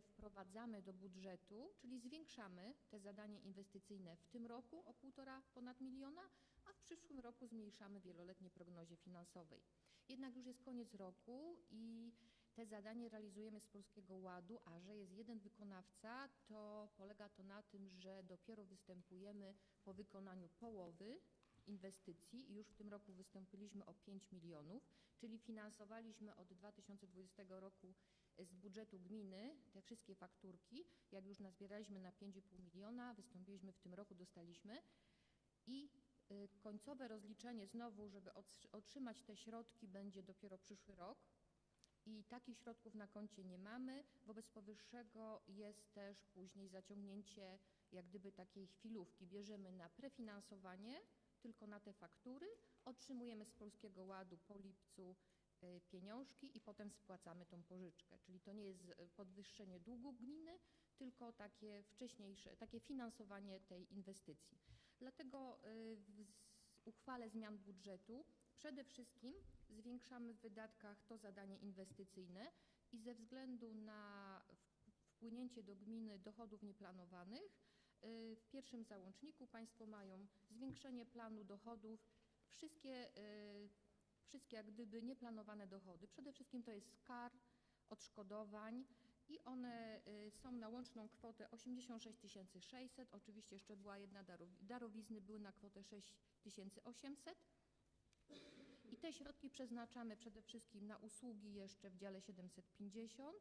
wprowadzamy do budżetu, czyli zwiększamy te zadania inwestycyjne w tym roku o półtora ponad miliona, a w przyszłym roku zmniejszamy wieloletniej prognozie finansowej. Jednak już jest koniec roku i te zadanie realizujemy z Polskiego Ładu, a że jest jeden wykonawca, to polega to na tym, że dopiero występujemy po wykonaniu połowy inwestycji i już w tym roku wystąpiliśmy o 5 milionów, czyli finansowaliśmy od 2020 roku z budżetu gminy te wszystkie fakturki. Jak już nazbieraliśmy na 5,5 miliona, wystąpiliśmy w tym roku, dostaliśmy i y, końcowe rozliczenie znowu, żeby otrzy- otrzymać te środki będzie dopiero przyszły rok. I takich środków na koncie nie mamy. Wobec powyższego jest też później zaciągnięcie jak gdyby takiej chwilówki. Bierzemy na prefinansowanie tylko na te faktury, otrzymujemy z Polskiego Ładu po lipcu pieniążki i potem spłacamy tą pożyczkę. Czyli to nie jest y, podwyższenie długu gminy, tylko takie wcześniejsze, takie finansowanie tej inwestycji. Dlatego y, w uchwale zmian budżetu przede wszystkim zwiększamy w wydatkach to zadanie inwestycyjne i ze względu na wpłynięcie do gminy dochodów nieplanowanych w pierwszym załączniku Państwo mają zwiększenie planu dochodów, wszystkie, wszystkie jak gdyby nieplanowane dochody. Przede wszystkim to jest kar, odszkodowań i one y, są na łączną kwotę 86 600. Oczywiście jeszcze była jedna darowi- darowizny, były na kwotę 6 800. I te środki przeznaczamy przede wszystkim na usługi jeszcze w dziale 750.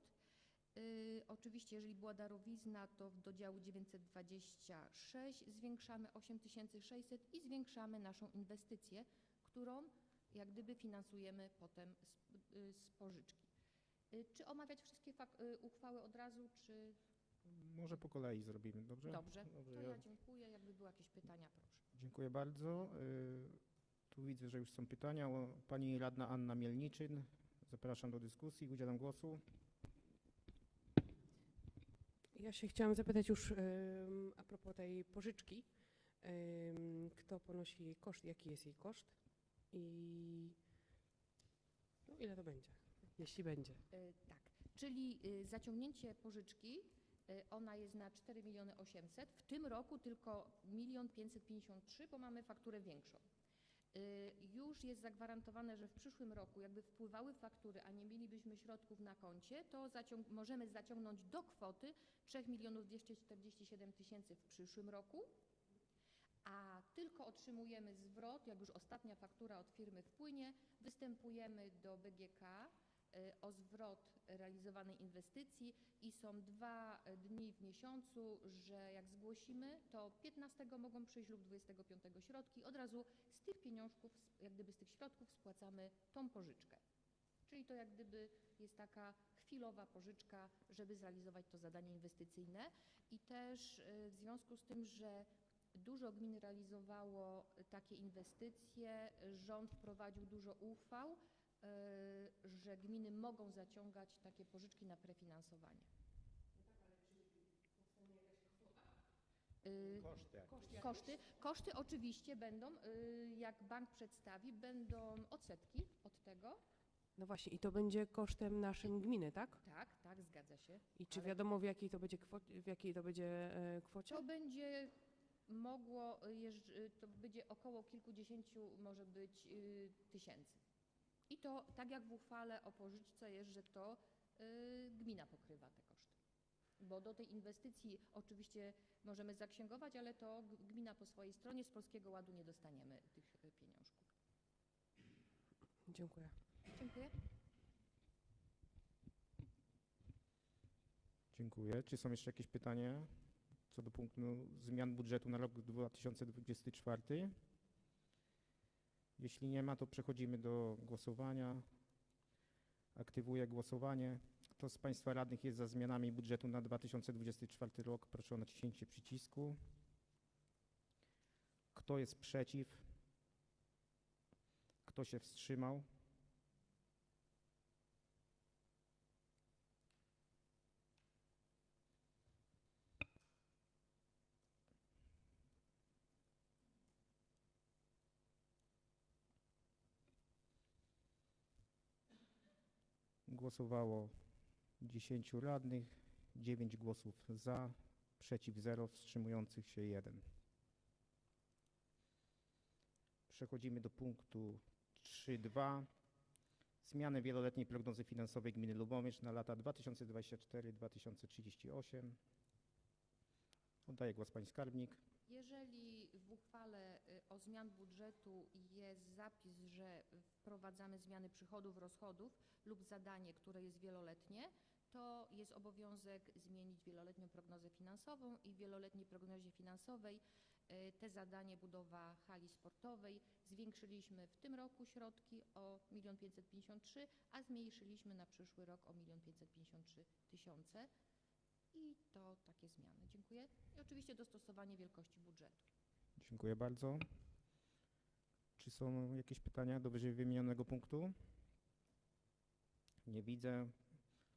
Y, oczywiście, jeżeli była darowizna, to do działu 926 zwiększamy 8600 i zwiększamy naszą inwestycję, którą jak gdyby finansujemy potem z, y, z pożyczki. Y, Czy omawiać wszystkie y, uchwały od razu, czy... Może po kolei zrobimy, dobrze? Dobrze, to ja ja dziękuję. Jakby były jakieś pytania, proszę. Dziękuję bardzo. Tu widzę, że już są pytania. Pani radna Anna Mielniczyn. Zapraszam do dyskusji. Udzielam głosu. Ja się chciałam zapytać już a propos tej pożyczki. Kto ponosi jej koszt, jaki jest jej koszt i no, ile to będzie, jeśli będzie. Y, Tak, czyli y, zaciągnięcie pożyczki, y, ona jest na 4 miliony 800, w tym roku tylko 1 553, bo mamy fakturę większą. Y, Już jest zagwarantowane, że w przyszłym roku jakby wpływały faktury, a nie mielibyśmy środków na koncie, to zaciąg- możemy zaciągnąć do kwoty 3 milionów 247 tysięcy w przyszłym roku, a tylko otrzymujemy zwrot, jak już ostatnia faktura od firmy wpłynie, występujemy do BGK y, o zwrot realizowanej inwestycji i są dwa y, dni w miesiącu, że jak zgłosimy, to 15 mogą przyjść lub 25 środki. Od razu z tych pieniążków, jak gdyby z tych środków spłacamy tą pożyczkę. Czyli to jak gdyby jest taka chwilowa pożyczka, żeby zrealizować to zadanie inwestycyjne. I też y, w związku z tym, że dużo gmin realizowało takie inwestycje, rząd wprowadził dużo uchwał, y, że gminy mogą zaciągać takie pożyczki na prefinansowanie. Y, Koszty. Koszty, koszty oczywiście będą, y, jak bank przedstawi, będą odsetki od tego. No właśnie, i to będzie kosztem naszym gminy, tak? Tak, tak, zgadza się. I czy Ale- wiadomo w jakiej to będzie, kwo- w jakiej to będzie e, kwocie? To będzie mogło, y, y, to będzie około kilkudziesięciu może być y, tysięcy. I to tak jak w uchwale o pożyczce jest, że to gmina pokrywa te koszty. Bo do tej inwestycji oczywiście możemy zaksięgować, ale to gmina po swojej stronie z Polskiego Ładu nie dostaniemy tych pieniążków. Dziękuję. Dziękuję. Dziękuję. Czy są jeszcze jakieś pytania co do punktu zmian budżetu na rok 2024? Jeśli nie ma, to przechodzimy do głosowania. Aktywuję głosowanie. Kto z Państwa radnych jest za zmianami budżetu na 2024 rok? Proszę o naciśnięcie przycisku. Kto jest przeciw? Kto się wstrzymał? Głosowało 10 radnych. 9 głosów za, przeciw 0, wstrzymujących się 1. Przechodzimy do punktu 3.2. Zmiany wieloletniej prognozy finansowej gminy Lubomierz na lata 2024-2038. Oddaję głos pani skarbnik. Jeżeli w uchwale y, o zmian budżetu jest zapis, że wprowadzamy zmiany przychodów, rozchodów lub zadanie, które jest wieloletnie, to jest obowiązek zmienić wieloletnią prognozę finansową i w wieloletniej prognozie finansowej y, te zadanie budowa hali sportowej zwiększyliśmy w tym roku środki o 1 553 a zmniejszyliśmy na przyszły rok o 1 553 tysiące. I to takie zmiany. Dziękuję. I oczywiście dostosowanie wielkości budżetu. Dziękuję bardzo. Czy są jakieś pytania do wyżej wymienionego punktu? Nie widzę.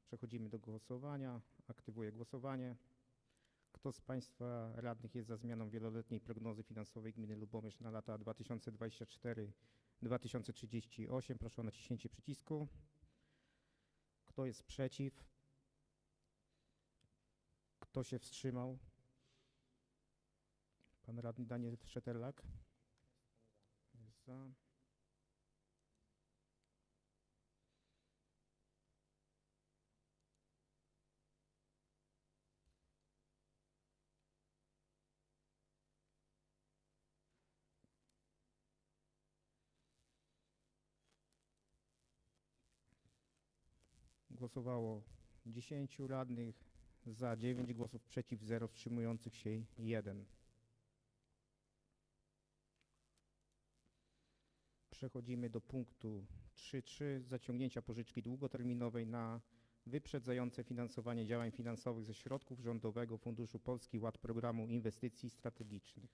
Przechodzimy do głosowania. Aktywuję głosowanie. Kto z Państwa radnych jest za zmianą wieloletniej prognozy finansowej gminy Lubomierz na lata 2024-2038? Proszę o naciśnięcie przycisku. Kto jest przeciw? Kto się wstrzymał? Pan radny Daniel Szeterlak. Jest za. Głosowało 10 radnych, za 9 głosów przeciw, 0 wstrzymujących się 1. Przechodzimy do punktu 3.3 zaciągnięcia pożyczki długoterminowej na wyprzedzające finansowanie działań finansowych ze środków Rządowego Funduszu Polski Ład Programu Inwestycji Strategicznych.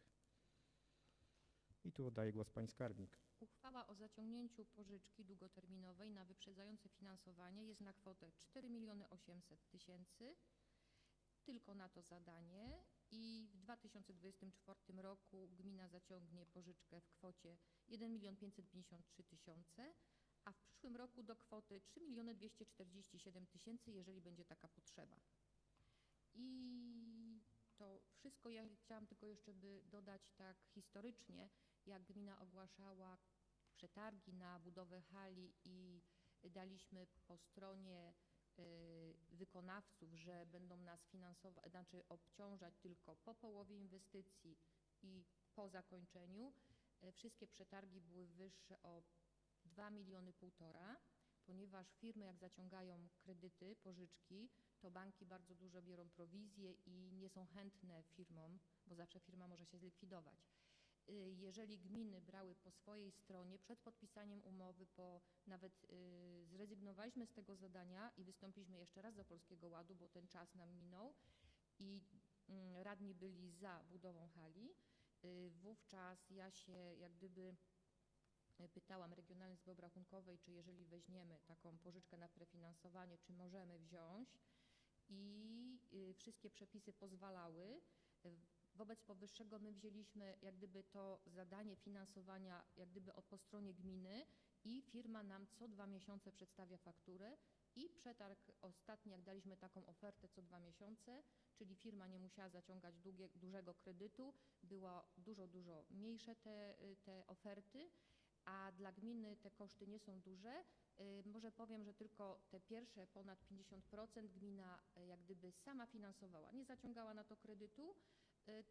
I tu oddaję głos pani skarbnik. Uchwała o zaciągnięciu pożyczki długoterminowej na wyprzedzające finansowanie jest na kwotę 4 800 tysięcy tylko na to zadanie i w 2024 roku gmina zaciągnie pożyczkę w kwocie 1 553 tysiące, a w przyszłym roku do kwoty 3 247 tysięcy, jeżeli będzie taka potrzeba. I to wszystko, ja chciałam tylko jeszcze by dodać tak historycznie, jak gmina ogłaszała przetargi na budowę hali i daliśmy po stronie wykonawców, że będą nas finansować, znaczy obciążać tylko po połowie inwestycji i po zakończeniu. Y, Wszystkie przetargi były wyższe o 2 miliony półtora, ponieważ firmy jak zaciągają kredyty, pożyczki, to banki bardzo dużo biorą prowizje i nie są chętne firmom, bo zawsze firma może się zlikwidować. Y, Jeżeli gminy brały po swojej stronie przed podpisaniem umowy, po nawet y, zrezygnowaliśmy z tego zadania i wystąpiliśmy jeszcze raz do Polskiego Ładu, bo ten czas nam minął i mm, radni byli za budową hali. Y, Wówczas ja się jak gdyby pytałam Regionalnej Izby Obrachunkowej, czy jeżeli weźmiemy taką pożyczkę na prefinansowanie, czy możemy wziąć i wszystkie przepisy pozwalały. Wobec powyższego my wzięliśmy jak gdyby to zadanie finansowania jak gdyby od po stronie gminy i firma nam co dwa miesiące przedstawia fakturę i przetarg ostatni, jak daliśmy taką ofertę co dwa miesiące, czyli firma nie musiała zaciągać długie, dużego kredytu, było dużo, dużo mniejsze te, te oferty, a dla gminy te koszty nie są duże. Y, Może powiem, że tylko te pierwsze ponad 50% gmina y, jak gdyby sama finansowała, nie zaciągała na to kredytu,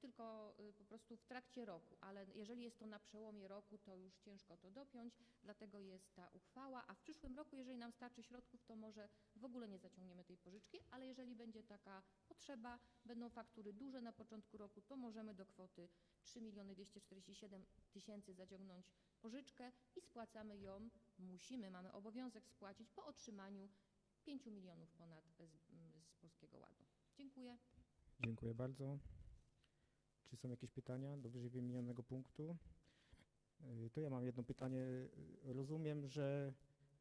tylko y, po prostu w trakcie roku, ale jeżeli jest to na przełomie roku, to już ciężko to dopiąć, dlatego jest ta uchwała, a w przyszłym roku, jeżeli nam starczy środków, to może w ogóle nie zaciągniemy tej pożyczki, ale jeżeli będzie taka potrzeba, będą faktury duże na początku roku, to możemy do kwoty 3 247 tysięcy zaciągnąć pożyczkę i spłacamy ją, musimy, mamy obowiązek spłacić po otrzymaniu 5 milionów ponad z, z Polskiego Ładu. Dziękuję. Dziękuję bardzo. Czy są jakieś pytania do wyżej wymienionego punktu? Y, To ja mam jedno pytanie. Y, Rozumiem, że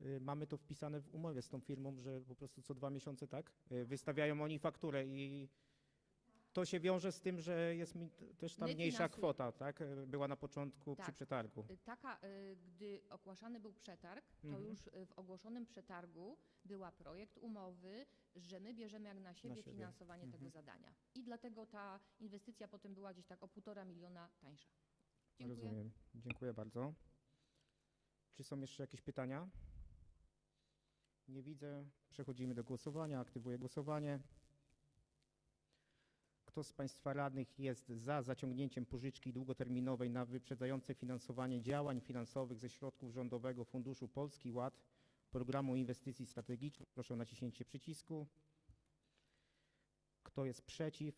y, mamy to wpisane w umowie z tą firmą, że po prostu co dwa miesiące, tak? Wystawiają oni fakturę i To się wiąże z tym, że jest mi też ta My mniejsza finansujemy. kwota, tak? E, Była na początku przy Tak. przetargu. Y, Taka, y, gdy ogłaszany był przetarg, to Mhm. już y, w ogłoszonym przetargu była projekt umowy, że my bierzemy jak na siebie, siebie. finansowanie tego Mhm. zadania. I dlatego ta inwestycja potem była gdzieś tak o półtora miliona tańsza. Dziękuję. Rozumiem. Dziękuję bardzo. Czy są jeszcze jakieś pytania? Nie widzę. Przechodzimy do głosowania. Aktywuję głosowanie. Kto z Państwa radnych jest za zaciągnięciem pożyczki długoterminowej na wyprzedzające finansowanie działań finansowych ze środków Rządowego Funduszu Polski Ład Programu Inwestycji Strategicznych? Proszę o naciśnięcie przycisku. Kto jest przeciw?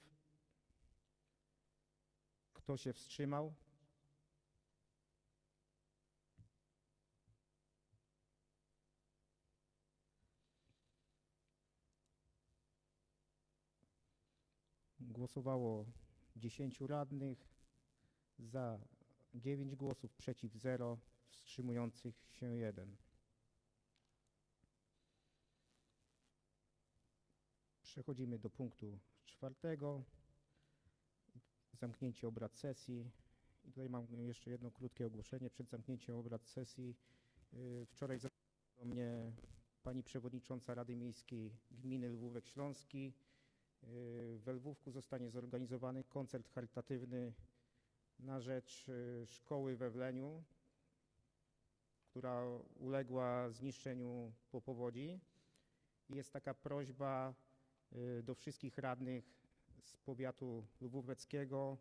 Kto się wstrzymał? Głosowało 10 radnych, za 9 głosów, przeciw 0, wstrzymujących się 1. Przechodzimy do punktu czwartego. Zamknięcie obrad sesji. I tutaj mam jeszcze jedno krótkie ogłoszenie przed zamknięciem obrad sesji. Yy, Wczoraj do mnie pani przewodnicząca Rady Miejskiej Gminy Lwówek Śląski. Yy, We Lwówku zostanie zorganizowany koncert charytatywny na rzecz yy, szkoły we Wleniu, która uległa zniszczeniu po powodzi. Jest taka prośba yy, do wszystkich radnych z powiatu lwóweckiego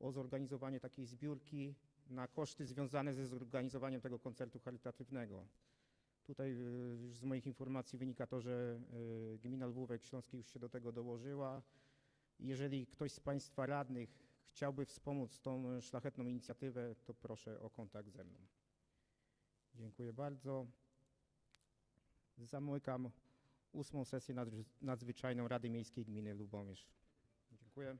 o zorganizowanie takiej zbiórki na koszty związane ze zorganizowaniem tego koncertu charytatywnego. Tutaj y, już z moich informacji wynika to, że y, gmina Lwówek Śląski już się do tego dołożyła. Jeżeli ktoś z Państwa radnych chciałby wspomóc tą szlachetną inicjatywę, to proszę o kontakt ze mną. Dziękuję bardzo. Zamykam ósmą sesję nadzwy- nadzwyczajną Rady Miejskiej Gminy Lubomierz. Dziękuję.